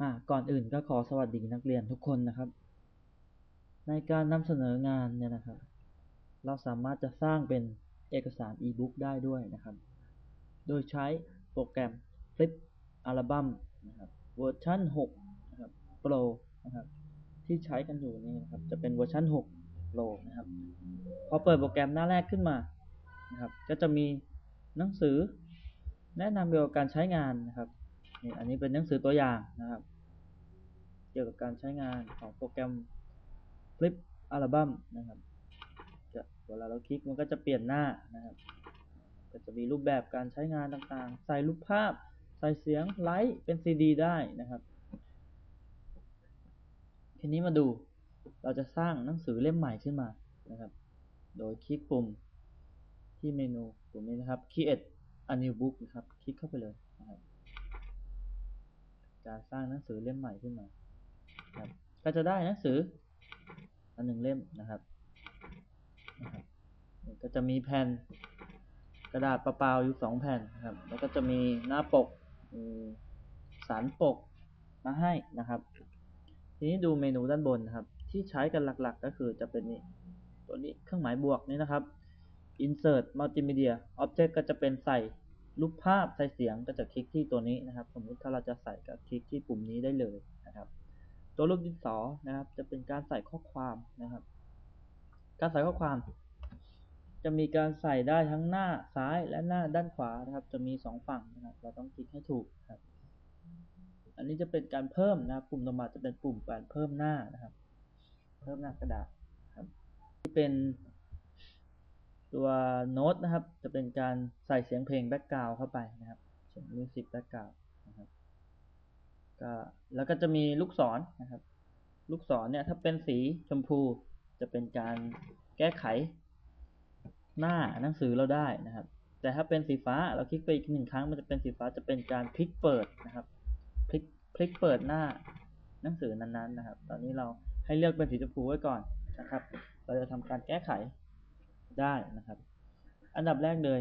อ่าก่อนอื่นก็ขอสวัสดีนักเรียนทุกคนนะครับ ในการนำเสนองานเนี่ยนะครับ เราสามารถจะสร้างเป็นเอกสาร e-book ได้ด้วยนะครับ โดยใช้โปรแกรม Flip Album นะครับเวอร์ชัน6นะครับ Pro นะครับที่ใช้กันอยู่นี่นะครับจะเป็นเวอร์ชัน6 Pro นะครับพอเปิดโปรแกรมหน้าแรกขึ้นมานะครับ ก็จะมีหนังสือแนะนำเกี่ยวกับการใช้งานนะครับ นี่อันนี้เป็นหนังสือตัวอย่างนะครับ เกี่ยวกับการใช้งานของโปรแกรม Flip Album นะครับจะเวลาเราคลิกมันก็จะเปลี่ยนหน้านะครับ ก็จะมีรูปแบบการใช้งานต่างๆ ใส่รูปภาพ ใส่เสียงไลฟ์เป็นซีดีได้นะครับ ทีนี้มาดูเราจะสร้างหนังสือเล่มใหม่ขึ้นมานะครับ โดยคลิกปุ่มที่เมนูปุ่มนี้นะครับ create a new book นะครับ คลิกเข้าไปเลยนะครับ การสร้างหนังสือเล่มใหม่ขึ้นมาครับก็จะได้หนังสืออันหนึ่งเล่มนะครับนะครับก็จะมีแผ่นกระดาษเปล่าๆอยู่สองแผ่นนะครับ แล้วก็จะมีหน้าปกสารปกมาให้นะครับ ทีนี้ดูเมนูด้านบนนะครับ ที่ใช้กันหลักๆ ก็คือจะเป็นนี่ตัวนี้เครื่องหมายบวกนี่นะครับ insert multimedia object ก็จะเป็นใส่ รูปภาพใส่เสียงก็จะคลิกที่ตัวนี้นะครับ สมมุติถ้าเราจะใส่ก็คลิกที่ปุ่มนี้ได้เลยนะครับ ตัวรูปดินสอนะครับ จะเป็นการใส่ข้อความนะครับ การใส่ข้อความ จะมีการใส่ได้ทั้งหน้าซ้ายและหน้าด้านขวานะครับ จะมีสองฝั่งนะครับ เราต้องคลิกให้ถูกครับ อันนี้จะเป็นการเพิ่มนะครับ ปุ่มต่อมาจะเป็นปุ่มการเพิ่มหน้านะครับ เพิ่มหน้ากระดาษครับที่เป็น ตัวโน้ตนะครับ จะเป็นการใส่เสียงเพลงแบ็กกราวเข้าไปนะครับเสียงมิวสิกแบ็กกราวนะครับก็แล้วก็จะมีลูกศรนะครับ ลูกศรเนี่ยถ้าเป็นสีชมพูจะเป็นการแก้ไขหน้าหนังสือเราได้นะครับ แต่ถ้าเป็นสีฟ้าเราคลิกไปอีกหนึ่งครั้งมันจะเป็นสีฟ้าจะเป็นการพลิกเปิดนะครับพลิกพลิกเปิดหน้าหนังสือนั้นๆนะครับ ตอนนี้เราให้เลือกเป็นสีชมพูไว้ก่อนนะครับ เราจะทำการแก้ไข ได้นะครับ อันดับแรกเลย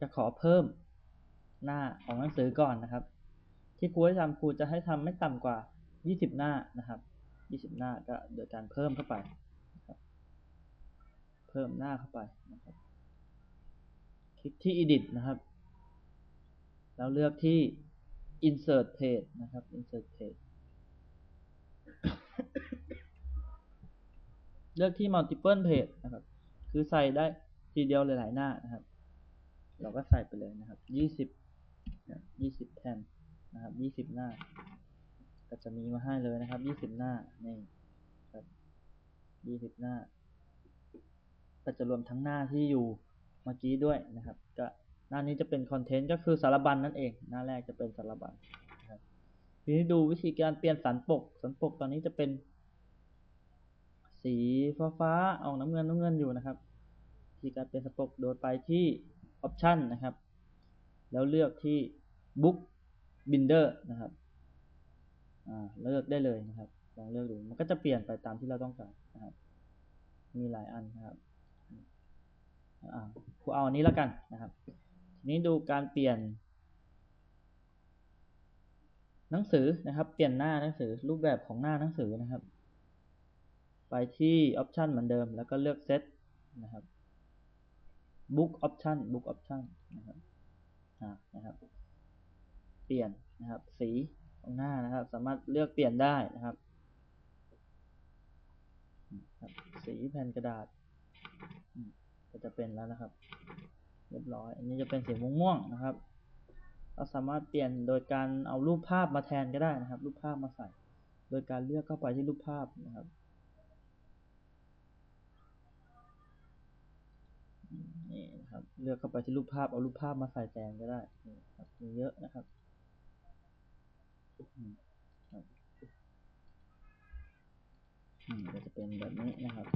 จะขอเพิ่มหน้าของหนังสือก่อนนะครับ ที่ครูให้ทำครูจะให้ทำไม่ต่ำกว่า 20 หน้านะครับ 20 หน้าก็โดยการเพิ่มเข้าไป เพิ่มหน้าเข้าไปนะครับคลิกที่ edit นะครับ แล้วเลือกที่ insert page นะครับ insert page เลือกที่ multiple page นะครับ คือใส่ได้ทีเดียวหลาย ๆ หน้านะครับ เราก็ใส่ไปเลยนะครับ20 20แผ่นนะครับ20หน้า ก็จะมีมาให้เลยนะครับ20หน้านี่ครับ20หน้า ก็จะรวมทั้งหน้าที่อยู่เมื่อกี้ด้วยนะครับ ก็หน้านี้จะเป็นคอนเทนต์ก็คือสารบัญนนั่นเอง หน้าแรกจะเป็นสารบัญนะครับทีนี้ดูวิธีการเปลี่ยนสันปก สันปกตอนนี้จะเป็น สีฟ้าฟ้าออกน้ำเงินน้ำเงินอยู่นะครับวิธีการเปลี่ยนสปกโดยไปที่ออปชันนะครับ แล้วเลือกที่ book binder นะครับอ่าเลือกได้เลยนะครับลองเลือกดูมันก็จะเปลี่ยนไปตามที่เราต้องการนะครับ มีหลายอันนะครับอ่าครูเอาอันนี้แล้วกันนะครับ ทีนี้ดูการเปลี่ยน หนังสือนะครับ เปลี่ยนหน้าหนังสือรูปแบบของหน้าหนังสือนะครับ ไปที่ออปชันเหมือนเดิม แล้วก็เลือกเซตนะครับ book option book option นะครับนะครับเปลี่ยนนะครับสีของหน้านะครับ สามารถเลือกเปลี่ยนได้นะครับ สีแผ่นกระดาษก็จะเป็นแล้วนะครับ เรียบร้อย อันนี้จะเป็นสีม่วงๆนะครับ เราสามารถเปลี่ยนโดยการเอารูปภาพมาแทนก็ได้นะครับ รูปภาพมาใส่ โดยการเลือกเข้าไปที่รูปภาพนะครับนี่นะครับ เลือกเข้าไปที่รูปภาพ เอารูปภาพมาใส่แทนก็ได้นี่ครับมีเยอะนะครับก็จะเป็นแบบนี้นะครับ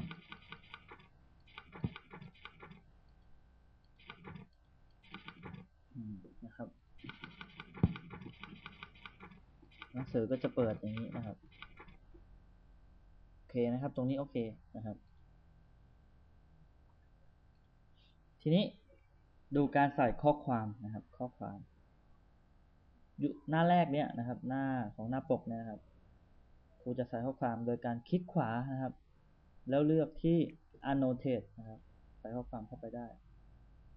นะครับ หนังสือก็จะเปิดอย่างนี้นะครับ โอเคนะครับ ตรงนี้โอเคนะครับ ทีนี้ ดูการใส่ข้อความนะครับ ข้อความอยู่หน้าแรกเนี่ยนะครับ หน้าของหน้าปกเนี่ยนะครับครูจะใส่ข้อความโดยการคลิกขวานะครับ แล้วเลือกที่ annotate นะครับ ใส่ข้อความเข้าไปได้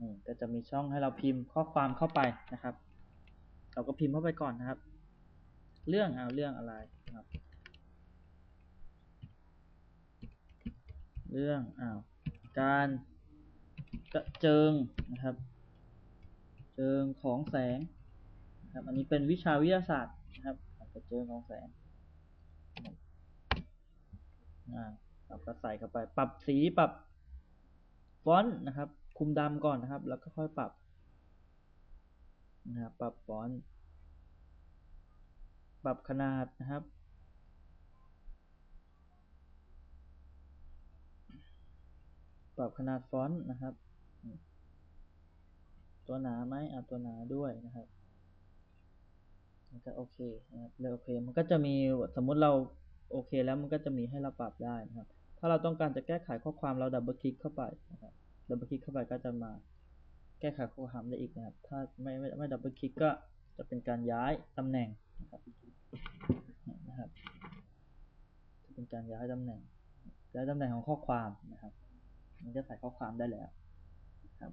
นี่ก็จะมีช่องให้เราพิมพ์ข้อความเข้าไปนะครับ เราก็พิมพ์เข้าไปก่อนนะครับ เรื่องเอาเรื่องอะไรนะครับ เรื่องอ้าวการ กระเจิงนะครับ เจิงของแสงนะครับอันนี้เป็นวิชาวิทยาศาสตร์นะครับกระเจิงของแสงอ่าเราก็ใส่เข้าไป ปรับสีปรับฟอนต์นะครับ คุมดำก่อนนะครับ แล้วก็ค่อยปรับนะครับปรับฟอนต์ปรับขนาดนะครับ ปรับขนาดฟอนต์นะครับ ตัวหนาไหมอะตัวหนาด้วยนะครับมันก็โอเคนะครับเลือกโอเค มันก็จะมีสมมุติเราโอเคแล้วมันก็จะมีให้เราปรับได้นะครับ ถ้าเราต้องการจะแก้ไขข้อความเราดับเบิลคลิกเข้าไปนะครับดับเบิลคลิกเข้าไปก็จะมาแก้ไขข้อความได้อีกนะครับ ถ้าไม่ไม่ไม่ดับเบิลคลิกก็จะเป็นการย้ายตำแหน่งนะครับนะครับ จะเป็นการย้ายตำแหน่งย้ายตำแหน่งของข้อความนะครับ มันจะใส่ข้อความได้แล้วครับ